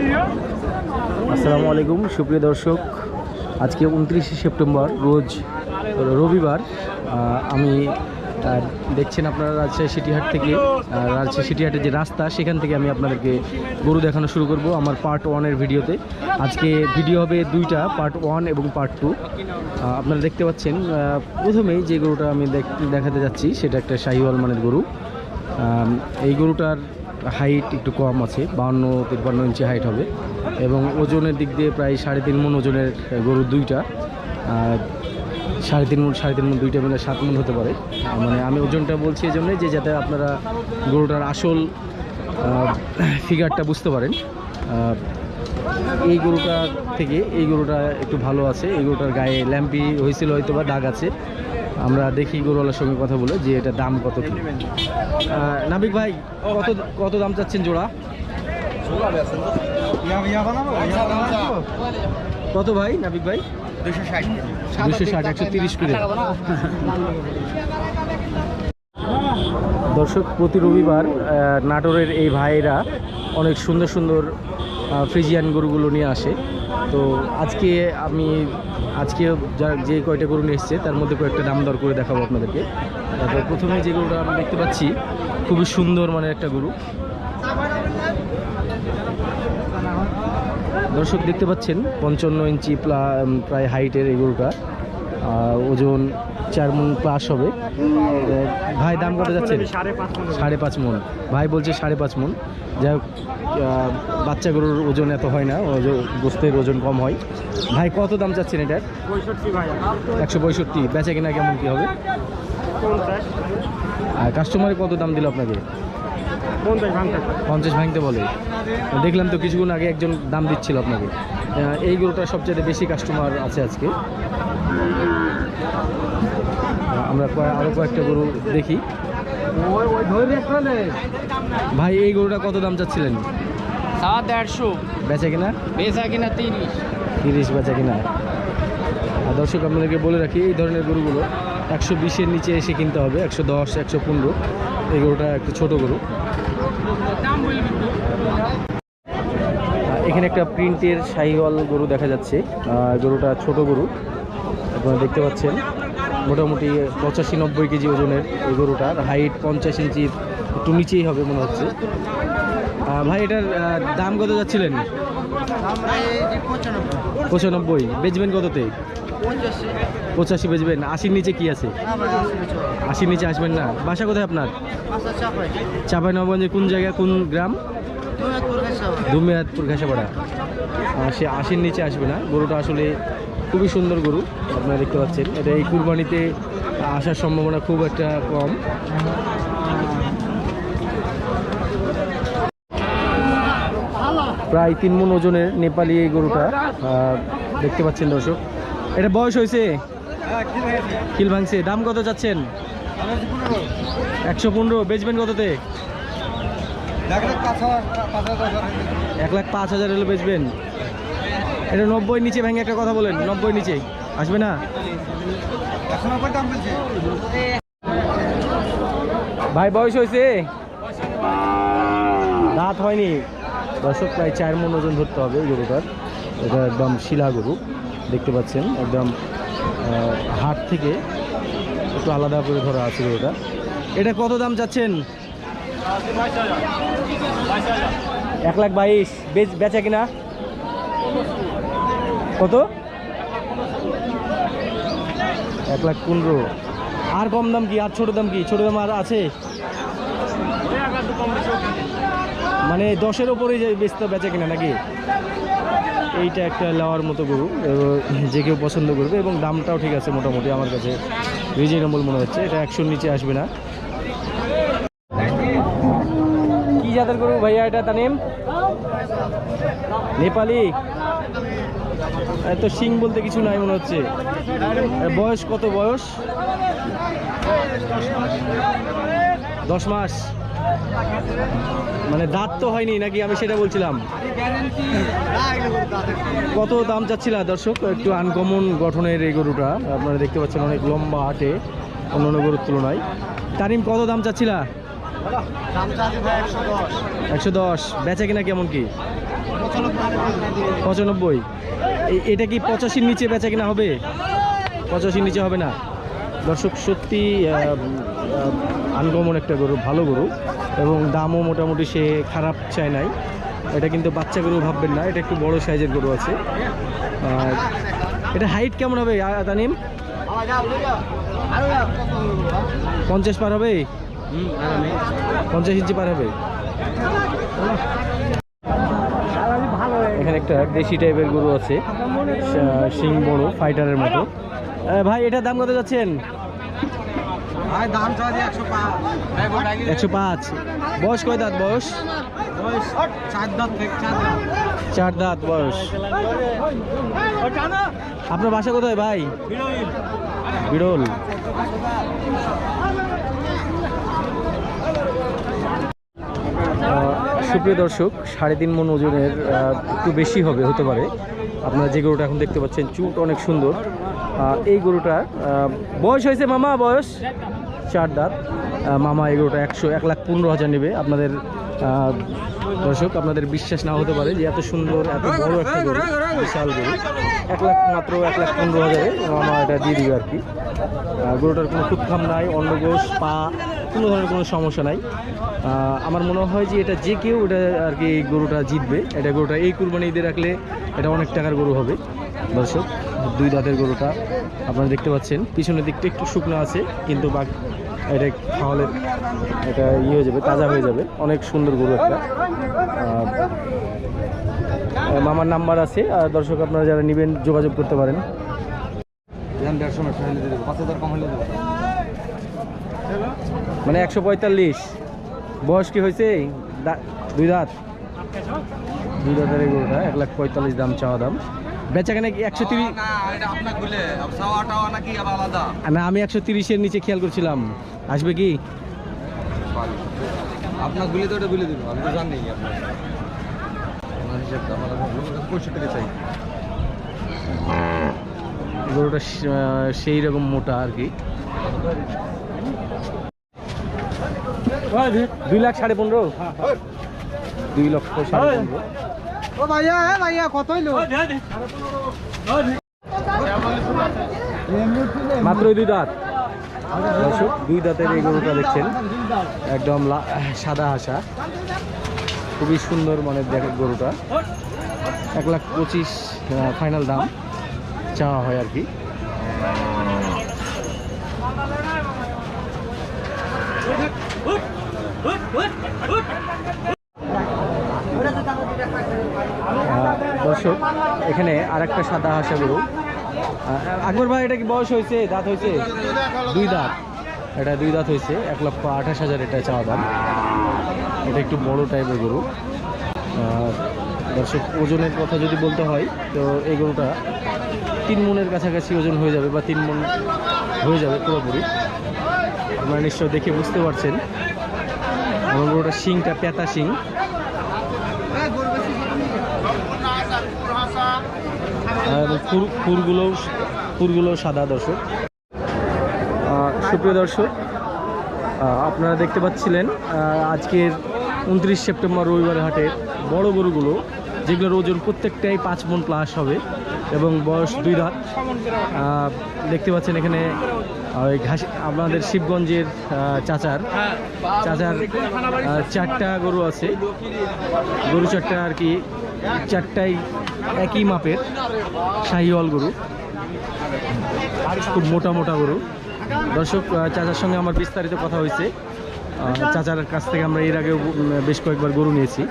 আসসালামু আলাইকুম, সুপ্রিয় দর্শক। আজকে উনত্রিশে সেপ্টেম্বর, রোজ রবিবার। আমি দেখছেন আপনারা রাজশাহী সিটিহাট থেকে। রাজশাহী সিটিহাটের যে রাস্তা, সেখান থেকে আমি আপনাদেরকে গরু দেখানো শুরু করব আমার পার্ট ওয়ানের ভিডিওতে। আজকে ভিডিও হবে দুইটা পার্ট ওয়ান এবং পার্ট টু আপনারা দেখতে পাচ্ছেন প্রথমেই যে গরুটা আমি দেখ- দেখাতে যাচ্ছি, সেটা একটা শাহিওয়াল মানের গরু। এই গরুটার হাইট একটু কম আছে, বাউন্ন তিপ্পান্ন ইঞ্চি হাইট হবে। এবং ওজনের দিক দিয়ে প্রায় সাড়ে তিন মন ওজনের গরু দুইটা সাড়ে তিন মন সাড়ে তিন মন দুইটা মিলে সাত মন হতে পারে। মানে আমি ওজনটা বলছি এই জন্যই যে যাতে আপনারা গরুটার আসল ফিগারটা বুঝতে পারেন। এই গরুটা থেকে এই গরুটা একটু ভালো আছে, এই গরুটার গায়ে ল্যাম্পি হয়েছিল হয়তো বা দাগ আছে। আমরা দেখি গরুওয়ালার সঙ্গে কথা বলে যে এটা দাম কত কি। নাবিক ভাই, কত কত দাম চাচ্ছেন জোড়া? কত ভাই, নাবিক ভাই? দুশো ষাট, একশো তিরিশ করে। দর্শক, প্রতি রবিবার নাটোরের এই ভাইয়েরা অনেক সুন্দর সুন্দর ফ্রিজিয়ান গরুগুলো নিয়ে আসে। তো আজকে আমি, আজকে যা, যে কয়টা গরু নিয়ে তার মধ্যে কয়েকটা দাম দর করে দেখাবো আপনাদেরকে। তারপর প্রথমে যে গরুটা আমি দেখতে পাচ্ছি, খুবই সুন্দর মানে একটা গরু। দর্শক দেখতে পাচ্ছেন, পঞ্চান্ন ইঞ্চি প্রায় হাইটের এই গরুটা। ওজন চার মন প্লাস হবে। ভাই দাম কত যাচ্ছে? সাড়ে পাঁচ মন। ভাই বলছে সাড়ে পাঁচ মন। যাই হোক বাচ্চা গরুর ওজন এত হয় না গোস্তের ওজন কম হয়। ভাই কত দাম চাচ্ছেন এটার? একশো পঁয়ষট্টি। বেচা কিনা কেমন কী হবে? আর কাস্টমারে কত দাম দিল আপনাকে? পঞ্চাশ ভাঙতে বলে। দেখলাম তো কিছুক্ষণ আগে একজন দাম দিচ্ছিল আপনাকে। এই গরুটা সবচেয়ে বেশি কাস্টমার আছে আজকে। আমরা কয়- আরও কয়েকটা গরু দেখি। ভাই এই গরুটা কত দাম চাচ্ছিলেন? সাত দেড়শো বেচা কিনা? বেচা কিনা তিরিশ। তিরিশ বেচা কিনা। আর দর্শক আপনাদেরকে বলে রাখি এই ধরনের গরুগুলো একশো বিশের নিচে এসে কিনতে হবে একশো দশ একশো পনেরো। এই গরুটা একটু ছোট গরু। আহ, এখানে একটা প্রিন্টের শাহিওয়াল গরু দেখা যাচ্ছে। গরুটা ছোট গরু। আপনারা দেখতে পাচ্ছেন মোটামুটি পঁচাশি নব্বই কেজি ওজনের এই গরুটার হাইট পঞ্চাশ ইঞ্চি একটু নিচেই হবে মনে হচ্ছে। ভাই এটার দাম কত যাচ্ছিলেন? পঁচানব্বই। বেচবেন কততে? পঁচাশি বেচবেন। আশির নিচে কি আছে? আশির নিচে আসবেন না। বাসা কোথায় আপনার? চাপাই। নবগঞ্জে কোন জায়গা কোন গ্রাম? দুমিয়াদপুর ঘাসাপাড়া সে আশির নিচে আসবে না। গরুটা আসলে খুবই সুন্দর গরু, আপনারা দেখতে পাচ্ছেন। এটা এই কুরবানিতে আসার সম্ভাবনা খুব একটা কম। প্রায় তিন মন ওজনের নেপালি এই গরুটা দেখতে পাচ্ছেন দর্শক। এটা বয়স হয়েছে? কিল ভাঙছে। দাম কত চাচ্ছেন? একশো পনেরো। বেচবেন কততে? এক লাখ পাঁচ হাজার হলে বেচবেন। এটা নব্বই নিচে ভেঙে একটা কথা বলেন, নব্বই নিচে। আসবে না? ভাই, বয়স হয়েছে? দাঁত হয়নি। দর্শক, প্রায় চার মন ওজন ধরতে হবে গরুটার। এটা একদম শিলা গরু, দেখতে পাচ্ছেন। একদম হাট থেকে একটু আলাদা করে ধরা আছে গরুটা। এটা কত দাম চাচ্ছেন? এক লাখ বাইশ। বেচ বেচা কিনা? কত? এক লাখ পনেরো। আর কম দাম কি? আর ছোট দাম কি? ছোট দাম আর আছে? মানে দশের ওপরে যে বেচতে বেচা কিনা নাকি? এইটা একটা নেওয়ার মতো গরু। যে কেউ পছন্দ করবে এবং দামটাও ঠিক আছে মোটামুটি আমার কাছে। রিজনেবল মনে হচ্ছে। এটা একশোর নিচে আসবে না কি জাতের গরু ভাইয়া, এটা তানিম নেপালি। এত শিং বলতে কিছু নাই মনে হচ্ছে। বয়স কত বয়স? দশ মাস। মানে দাঁত তো হয়নি নাকি? আমি সেটা বলছিলাম। কত দাম চাচ্ছিল দর্শক? একটু আনকমন গঠনের এই গরুটা। আপনারা দেখতে পাচ্ছেন অনেক লম্বা হাটে অন্যান্য গরুর তুলনায়। তারিম, কত দাম চাচ্ছিলা? একশো দশ। বেচা কিনা কেমন কি? পঁচানব্বই। এটা কি পঁচাশির নিচে বেচা কিনা হবে? পঁচাশির নিচে হবে না। দর্শক সত্যি আনকমন একটা গরু ভালো গরু এবং দামও মোটামুটি সে খারাপ চায় নাই। এটা কিন্তু বাচ্চা গরু ভাববেন না এটা একটু বড় সাইজের গরু আছে। আর এটা হাইট কেমন হবে তানিম? পঞ্চাশ পার হবে? পঞ্চাশ ইঞ্চি পার হবে? এখানে একটা দেশি টাইপের গরু আছে শা- শিং বড় ফাইটারের মতো। ভাই এটার দাম কত যাচ্ছেন? একশো পাঁচ। বয়স কয় দাঁত বয়স? চার দাঁত বয়স। আপনার বাসা কোথায় ভাই? বিরল। সুপ্রিয় দর্শক সাড়ে তিন মন ওজনের একটু বেশি হবে হতে পারে। আপনারা যে গরুটা এখন দেখতে পাচ্ছেন চুট অনেক সুন্দর। এই গরুটার আহ, বয়স হয়েছে মামা বয়স? চার দাঁত। মামা এই গরুটা একশো এক লাখ পনেরো হাজার নেবে। আপনাদের দর্শক আপনাদের বিশ্বাস না হতে পারে যে এত সুন্দর এত বড় একটা গরু বিশাল গরু। এক লাখ মাত্র এক লাখ পনেরো হাজারে মামা এটা দিয়ে দিবে আর কি। গরুটার কোনো খুদখাম নাই অন্নগোষ পা কোনো ধরনের কোনো সমস্যা নাই। আমার মনে হয় যে এটা যে কেউ এটা আর কি গরুটা জিতবে। এটা গরুটা এই কুরবানি ঈদে রাখলে এটা অনেক টাকার গরু হবে। দর্শক, দুই দাঁতের গরুটা আপনারা দেখতে পাচ্ছেন। পিছনের দিকটা একটু শুকনো আছে, কিন্তু বাকি এটা খাওয়ালে এটা ইয়ে হয়ে যাবে, তাজা হয়ে যাবে। অনেক সুন্দর গরু একটা। মামার নাম্বার আছে। আর দর্শক, আপনারা যারা নেবেন, যোগাযোগ করতে পারেন। দেড়শো পাঁচ হাজার কম হলে মানে একশো পঁয়তাল্লিশ। বয়স কি হয়েছে? দুই দাঁত। দুই দাঁতের গরুটা এক লাখ পঁয়তাল্লিশ দাম চাওয়া দাম। বেচা কেন একশো তিরিশ? না আমি একশো তিরিশের নিচে খেয়াল করছিলাম। আসবে কি? আপনার গুলে তো ওটা গুলে দেবো আমি তো জানি আপনার। আমার হিসাবটা আমার পঁয়ষট্টি টাকা চাই। গরুটা সেই রকম মোটা আর কি। দুই লাখ সাড়ে পনেরো? দুই লক্ষ সাড়ে পনেরো। ভাইয়া হ্যাঁ ভাইয়া কত হইল? মাত্র দুই দাঁত। দর্শক দুই দাঁতের এই গরুটা দেখছেন। একদম লা- সাদা হাসা। খুবই সুন্দর মানের দেখে গরুটা। এক লাখ পঁচিশ ফাইনাল দাম চাওয়া হয় আর কি। আহ, দর্শক, এখানে আর একটা সাদা হাসা গরু। আকবর ভাই, এটা কি বয়স হয়েছে? দাঁত হয়েছে? দুই দাঁত। এটা দুই দাঁত হয়েছে। এক লক্ষ আঠাশ হাজার এটা চাওয়া দাম। এটা একটু বড় টাইপের গরু। দর্শক, ওজনের কথা যদি বলতে হয়, তো এই গরুটা তিন মনের কাছাকাছি ওজন হয়ে যাবে বা তিন মন হয়ে যাবে পুরোপুরি। আপনারা নিশ্চয় দেখে বুঝতে পারছেন। এবং গরুটার শিংটা পেতা শিং। আর ফুর ফুরগুলো ফুরগুলো সাদা দর্শক। সুপ্রিয় দর্শক আপনারা দেখতে পাচ্ছিলেন আজকের উনত্রিশ সেপ্টেম্বর রবিবার হাটের বড় গরুগুলো যেগুলোর ওজন প্রত্যেকটাই পাঁচ মন প্লাস হবে এবং বয়স দুই আহ, দেখতে পাচ্ছেন এখানে ওই ঘাস আপনাদের শিবগঞ্জের চাচার। চাচার চারটা গরু আছে। গরু চারটা আর কি, চারটাই একই মাপের শাহিওয়াল গরু। খুব মোটা মোটা গরু। দর্শক চাচার সঙ্গে আমার বিস্তারিত কথা হয়েছে। চাচার কাছ থেকে আমরা এর আগেও বেশ কয়েকবার গরু নিয়েছি।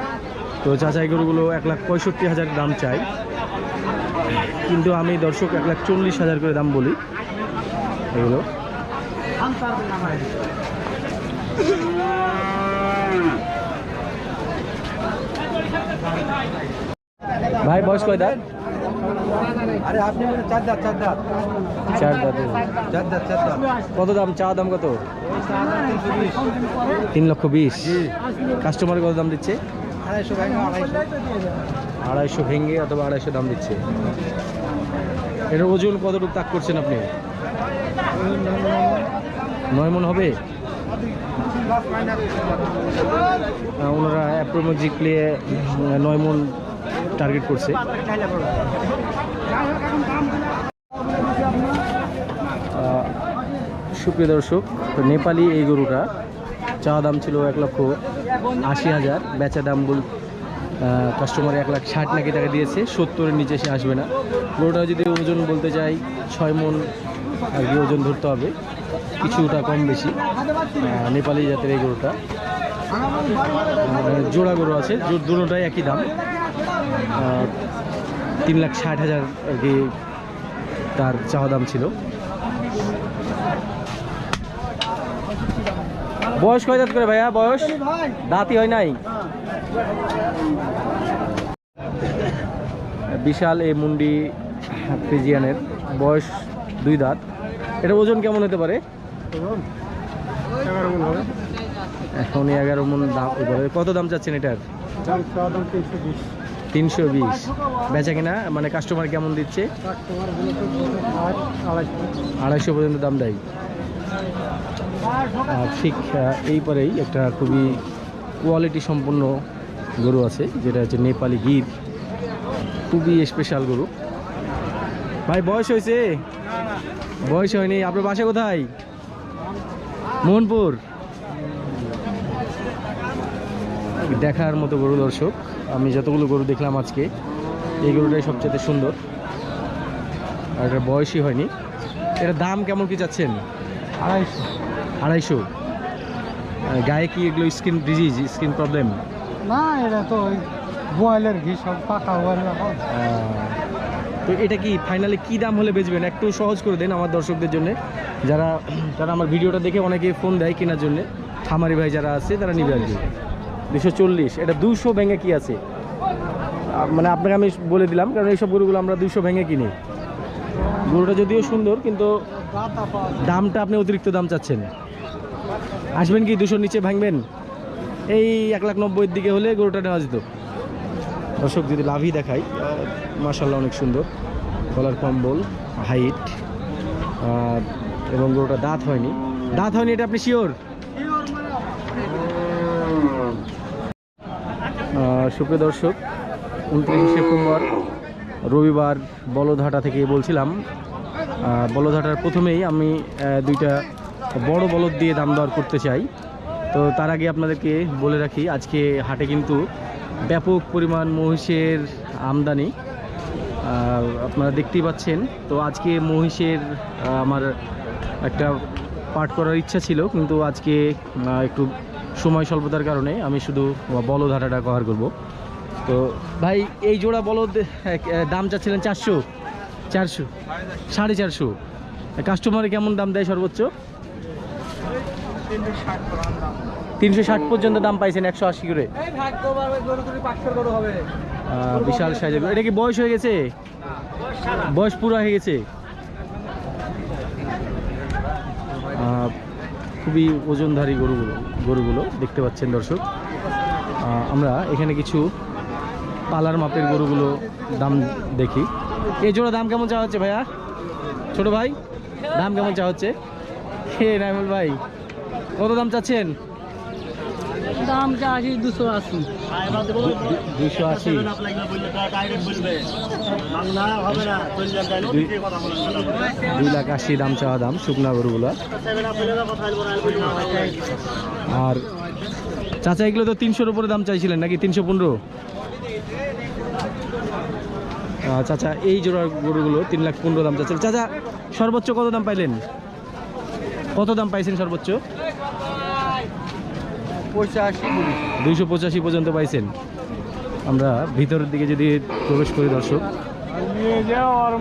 তো চাচাই গরুগুলো এক লাখ পঁয়ষট্টি হাজার দাম চাই। কিন্তু আমি দর্শক, এক লাখ চল্লিশ হাজার করে দাম বলি। এগুলো। ভাই বয়স কয় দাঁত? আরে আপনি বলে চার দাঁত চার দাঁত। চার দাঁতে। চার দাঁত চার দাঁত। কত দাম? চা দাম কত? তিন লক্ষ বিশ। কাস্টমার কত দাম দিচ্ছে? আড়াইশো ভাই আড়াইশো। আড়াইশো ভেঙে অথবা আড়াইশো দাম দিচ্ছে। এটার ওজন কতটুকু তাক করছেন আপনি? নয় মন হবে? ওনারা অ্যাপ্রোমেজিকলি নয় মন টার্গেট করছে। সুপ্রিয় দর্শক তো নেপালি এই গরুটা, চাওয়া দাম ছিল এক লক্ষ আশি হাজার, বেচা দাম বল কাস্টমার এক লাখ ষাট নাকি টাকা দিয়েছে, সত্তরের নিচে সে আসবে না। গরুটা যদি ওজন বলতে চাই, ছয় মন, আর কি ওজন ধরতে হবে। কিছুটা কম বেশি নেপালি জাতের এই গরুটা। জোড়া গরু আছে দুটোটাই একই দাম। তিন লাখ ষাট হাজার তার চাওয়া দাম ছিল। বয়স কয় করে ভাইয়া? বয়স? দাঁতই হয় নাই? বিশাল এই মুন্ডি ফ্রিজিয়ানের বয়স দুই দাঁত। এটা ওজন কেমন হতে পারে? এখন এগারো মন দাম। কত দাম চাচ্ছেন এটার? তিনশো বিশ। বেচা কিনা? মানে কাস্টমার কেমন দিচ্ছে? আড়াইশো পর্যন্ত দাম দেয়। ঠিক এই পরেই একটা খুবই কোয়ালিটি সম্পন্ন গরু আছে, যেটা হচ্ছে নেপালি গির। খুবই স্পেশাল গরু। ভাই বয়স হয়েছে? বয়স হয়নি। আপনার বাসা কোথায়? মোহনপুর। দেখার মতো গরু দর্শক আমি যতগুলো গরু দেখলাম আজকে এই গরুটাই সবচেয়ে সুন্দর। আর এটা বয়সই হয়নি। এটা দাম কেমন কি চাচ্ছেন? আড়াইশো। আড়াইশো। গায়ে কি এগুলো স্কিন ডিজিজ স্কিন প্রবলেম না এটা তো ওই ঘি সব পাকা তো এটা কি ফাইনালি কি দাম হলে বেচবেন? একটু সহজ করে দেন আমার দর্শকদের জন্য। যারা যারা আমার ভিডিওটা দেখে অনেকে ফোন দেয় কেনার জন্য। খামারি ভাই যারা আছে, তারা নিবে আর কি। দুশো চল্লিশ, এটা দুশো ভেঙে কি আছে? মানে আপনাকে আমি বলে দিলাম, কারণ এইসব গরুগুলো আমরা দুশো ভেঙে কিনি। গরুটা যদিও সুন্দর, কিন্তু দামটা আপনি অতিরিক্ত দাম চাচ্ছেন। আসবেন কি দুশোর নিচে ভাঙবেন? এই এক লাখ নব্বইয়ের দিকে হলে গরুটা নেওয়া যেত। দর্শক যদি লাভই দেখাই মাসাল্লাহ অনেক সুন্দর। কলার কম্বল হাইট এবং গরুটা দাঁত হয়নি। দাঁত হয়নি এটা আপনি শিওর? সুপ্রিয় দর্শক উনত্রিশে সেপ্টেম্বর রবিবার বলদহাটা থেকে বলছিলাম। আহ, বলদহাটার প্রথমেই আমি দুইটা বড় বলদ দিয়ে দাম দর করতে চাই। তো তার আগে আপনাদেরকে বলে রাখি আজকে হাটে কিন্তু ব্যাপক পরিমাণ মহিষের আমদানি আপনারা দেখতেই পাচ্ছেন। তো আজকে মহিষের আমার একটা পাঠ করার ইচ্ছা ছিল, কিন্তু আজকে একটু সময় স্বল্পতার কারণে আমি শুধু বলধারাটা কভার করব। তো ভাই, এই জোড়া বলদ দাম চাচ্ছিলেন চারশো চারশো, সাড়ে চারশো। কাস্টমারে কেমন দাম দেয় সর্বোচ্চ? তিনশো ষাট পর্যন্ত দাম পাইছেন একশো আশি করে। বিশাল সাইজের এটা কি বয়স হয়ে গেছে? বয়স পুরো হয়ে গেছে? খুবই ওজনধারী গরুগুলো গরুগুলো দেখতে পাচ্ছেন দর্শক। আমরা এখানে কিছু পালার মাপের গরুগুলো দাম দেখি। এই জোড়া দাম কেমন চাওয়া হচ্ছে ভাইয়া? ছোট ভাই দাম কেমন চাওয়া হচ্ছে? হে নাইমুল ভাই কত দাম চাচ্ছেন? দাম চাচ্ছি দুশো আশি। দুইশো আশি। দুই লাখ আশি দাম চাওয়া দাম শুকনা গরুগুলো। আর চাচা এগুলো তো তিনশোর উপরে দাম চাইছিলেন নাকি? তিনশো পনেরো? চাচা এই জোড়ার গরুগুলো তিন লাখ পনেরো দাম চাচ্ছিল চাচা সর্বোচ্চ কত দাম পাইলেন? কত দাম পাইছেন সর্বোচ্চ? দুইশো পঁচাশি পর্যন্ত পাইছেন। আমরা ভিতরের দিকে যদি প্রবেশ করি দর্শক। যাওয়ার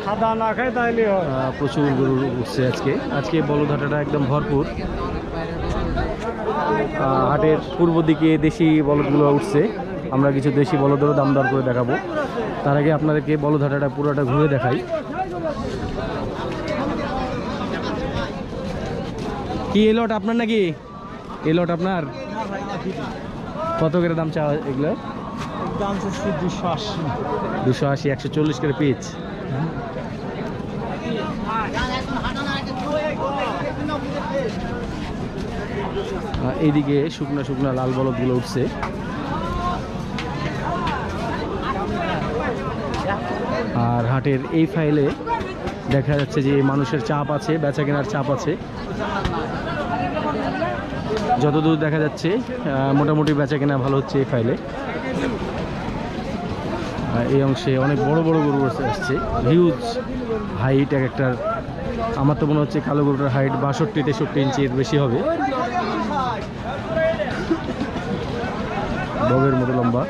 সাদা তাইলে প্রচুর গরু উঠছে আজকে। আজকে বলদহাটাটা একদম ভরপুর। হাটের পূর্ব দিকে দেশি বলদগুলো উঠছে। আমরা কিছু দেশি বলদেরও দাম দর করে দেখাবো। তার আগে আপনাদেরকে বলদহাটাটা পুরোটা ঘুরে দেখাই। কি এই লট আপনার নাকি? এই লট আপনার? কত করে দাম চাওয়া এগুলো? দাম চাচ্ছি দুশো আশি। দুশো আশি একশো চল্লিশ করে পিচ এইদিকে শুকনো শুকনো লাল বলদগুলো উঠছে। আর হাটের এই ফাইলে দেখা যাচ্ছে যে মানুষের চাপ আছে বেচা কেনার চাপ আছে। যতদূর দেখা যাচ্ছে মোটামুটি বেচা কেনা ভালো হচ্ছে এই ফাইলে এই অংশে অনেক বড় বড় গরু আসছে। হিউজ হাইট এক একটার আমার তো মনে হচ্ছে কালো গরুটার হাইট বাষট্টি, তেষট্টি ইঞ্চির বেশি হবে। বগের মতো লম্বা।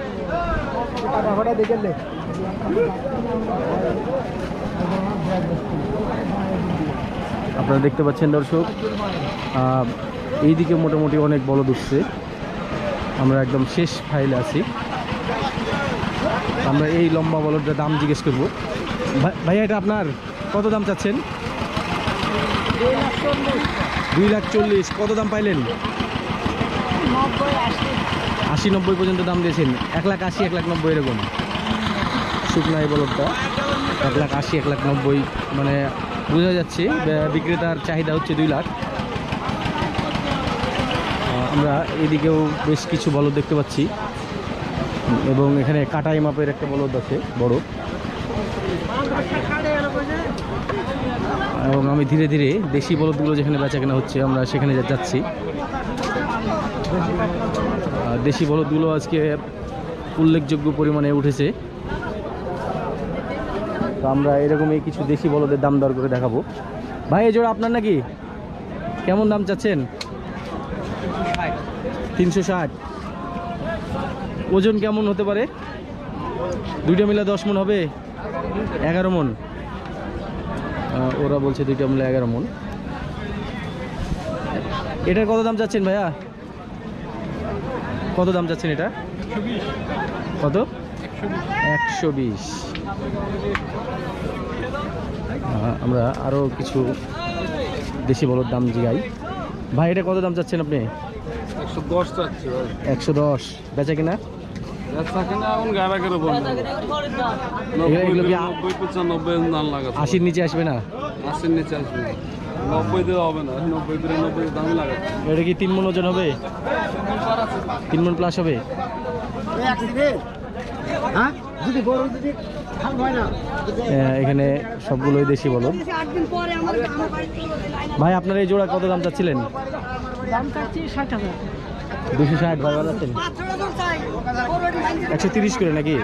আপনারা দেখতে পাচ্ছেন দর্শক এইদিকে মোটামুটি অনেক বড় উঠছে। আমরা একদম শেষ ফাইলে আছি। আমরা এই লম্বা বলদটার দাম জিজ্ঞেস করব। ভাই- ভাইয়া, এটা আপনার কত দাম চাচ্ছেন? দুই লাখ চল্লিশ। কত দাম পাইলেন? আশি নব্বই পর্যন্ত দাম দিয়েছেন। এক লাখ আশি, এক লাখ নব্বই এরকম। শুকনা এই বলদটা। এক লাখ আশি, এক লাখ নব্বই মানে বোঝা যাচ্ছে বিক্রেতার চাহিদা হচ্ছে দুই লাখ। আমরা এদিকেও বেশ কিছু বলদ দেখতে পাচ্ছি। এবং এখানে কাটাই মাপের একটা বলদ আছে, বড়। এবং আমি ধীরে ধীরে দেশি বলদগুলো যেখানে বেচা কেনা হচ্ছে, আমরা সেখানে যাচ্ছি। দেশি বলদগুলো আজকে উল্লেখযোগ্য পরিমাণে উঠেছে। তো আমরা এরকমই কিছু দেশি বলদের দাম দর করে দেখাবো। ভাই, এই জোড়া আপনার নাকি? কেমন দাম চাচ্ছেন? তিনশো ষাট। ওজন কেমন হতে পারে? দুইটা মিলে দশ মন হবে? এগারো মন। ওরা বলছে দুইটা মিলে এগারো মন। এটার কত দাম চাচ্ছেন ভাইয়া? কত দাম চাচ্ছেন এটা? কত? একশো বিশ। আমরা আরও কিছু দেশি বলর দাম জিগাই। ভাই এটা কত দাম চাচ্ছেন আপনি? একশো দশ চাচ্ছি একশো দশ। বেচা কিনা? নব্বই আশির নিচে আসবে না? আশির নিচে আসবে। নব্বই দিয়ে হবে না নব্বই দামই লাগাচ্ছে। এটা কি তিন মন ওজন হবে? তিন মন প্লাস হবে? হ্যাঁ? যদি যদি এখানে সবগুলোই দেশি বলো ভাই, আপনার এই জোড়া কত দাম চাচ্ছিলেন? দুশো ষাট ভাই, ভালো আছেন? একশো তিরিশ করে নাকি?